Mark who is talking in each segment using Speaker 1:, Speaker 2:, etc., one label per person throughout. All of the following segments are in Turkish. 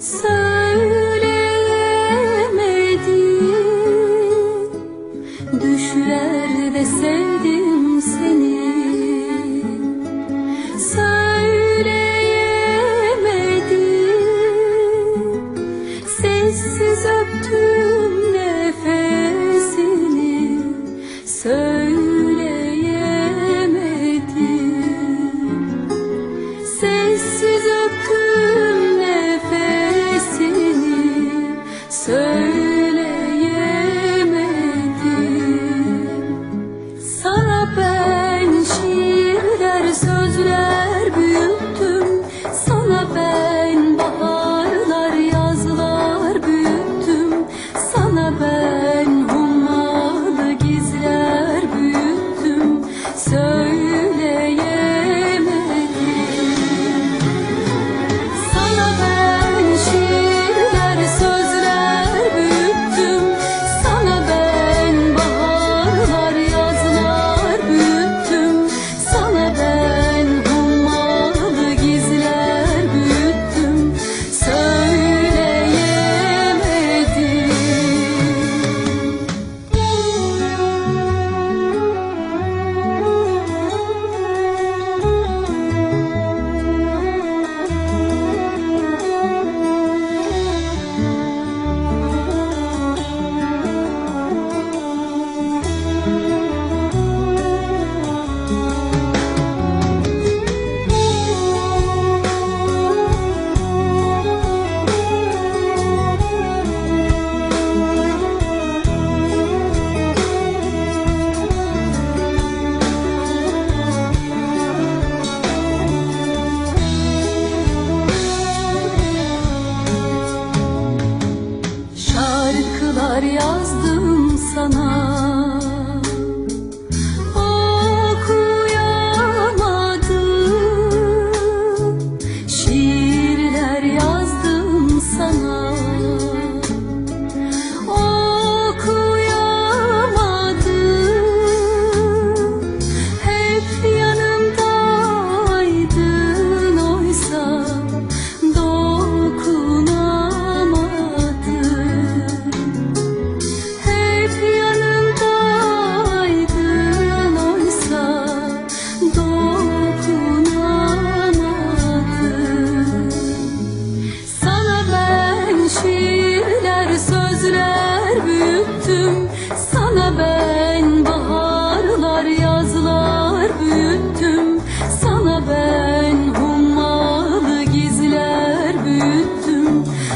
Speaker 1: So şarkılar yazdım sana.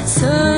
Speaker 1: so